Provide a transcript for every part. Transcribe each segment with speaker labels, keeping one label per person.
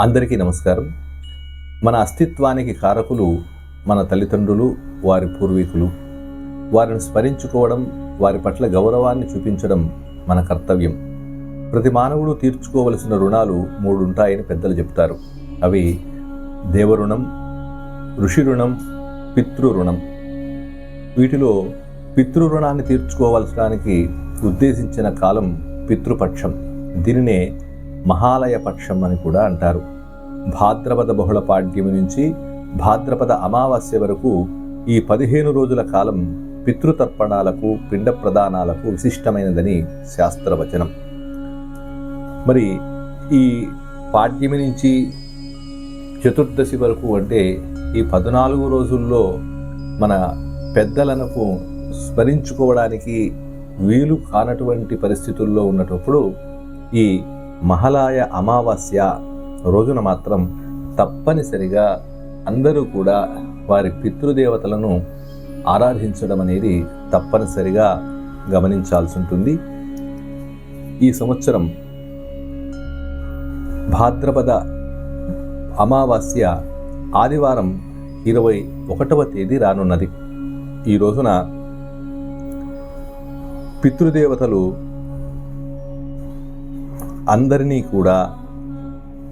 Speaker 1: అందరికీ నమస్కారం. మన అస్తిత్వానికి కారకులు మన తల్లిదండ్రులు వారి పూర్వీకులు. వారిని స్మరించుకోవడం వారి పట్ల గౌరవాన్ని చూపించడం మన కర్తవ్యం. ప్రతి మానవుడు తీర్చుకోవలసిన రుణాలు మూడు ఉంటాయని పెద్దలు చెప్తారు. అవి దేవరుణం ఋషి రుణం పితృరుణం వీటిలో పితృరుణాన్ని తీర్చుకోవాల్సడానికి తీర్చుకోవలసడానికి ఉద్దేశించిన కాలం పితృపక్షం. దీనినే మహాలయ పక్షం అని కూడా అంటారు. భాద్రపద బహుళ పాడ్యమి నుంచి భాద్రపద అమావాస్య వరకు ఈ పదిహేను రోజుల కాలం పితృతర్పణాలకు పిండ ప్రదానాలకు విశిష్టమైనదని శాస్త్రవచనం. మరి ఈ పాడ్యమి నుంచి చతుర్దశి వరకు అంటే ఈ పద్నాలుగు రోజుల్లో మన పెద్దలకు స్మరించుకోవడానికి వీలు కానటువంటి పరిస్థితుల్లో ఉన్నటప్పుడు ఈ మహలాయ అమావాస్య రోజున మాత్రం తప్పనిసరిగా అందరూ కూడా వారి పితృదేవతలను ఆరాధించడం అనేది తప్పనిసరిగా గమనించాల్సి ఉంటుంది. ఈ సంవత్సరం భాద్రపద అమావాస్య ఆదివారం ఇరవై ఒకటవ తేదీ రానున్నది. ఈ రోజున పితృదేవతలు అందరినీ కూడా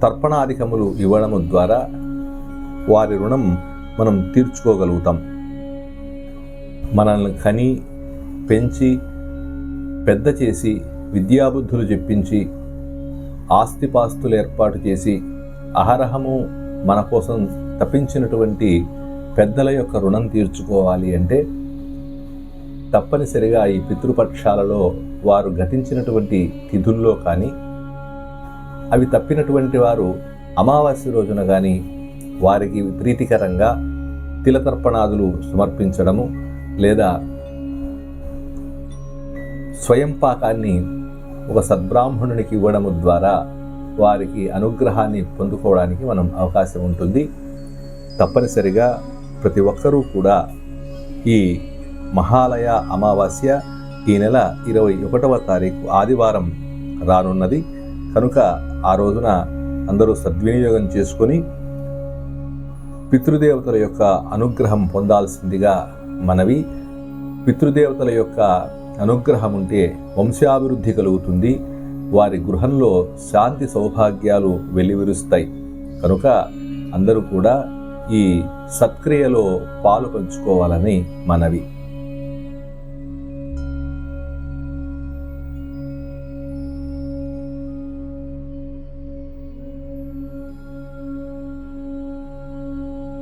Speaker 1: తర్పణాధికములు ఇవ్వడము ద్వారా వారి రుణం మనం తీర్చుకోగలుగుతాం. మనల్ని కని పెంచి పెద్ద చేసి విద్యాబుద్ధులు చెప్పించి ఆస్తిపాస్తులు ఏర్పాటు చేసి అహరహము మన కోసం తప్పించినటువంటి పెద్దల యొక్క రుణం తీర్చుకోవాలి అంటే తప్పనిసరిగా ఈ పితృపక్షాలలో వారు గతించినటువంటి తిథుల్లో కానీ అవి తప్పినటువంటి వారు అమావాస్య రోజున కానీ వారికి ప్రీతికరంగా తిలతర్పణాదులు సమర్పించడము లేదా స్వయం పాకాన్ని ఒక సద్బ్రాహ్మణునికి ఇవ్వడము ద్వారా వారికి అనుగ్రహాన్ని పొందుకోవడానికి మనం అవకాశం ఉంటుంది. తప్పనిసరిగా ప్రతి ఒక్కరూ కూడా ఈ మహాలయ అమావాస్య ఈ నెల ఇరవై ఒకటవ తారీఖు ఆదివారం రానున్నది. కనుక ఆ రోజున అందరూ సద్వినియోగం చేసుకొని పితృదేవతల యొక్క అనుగ్రహం పొందాల్సిందిగా మనవి. పితృదేవతల యొక్క అనుగ్రహం ఉంటే వంశాభివృద్ధి కలుగుతుంది. వారి గృహంలో శాంతి సౌభాగ్యాలు వెల్లివిరుస్తాయి. కనుక అందరూ కూడా ఈ సత్క్రియలో పాలు పంచుకోవాలని మనవి.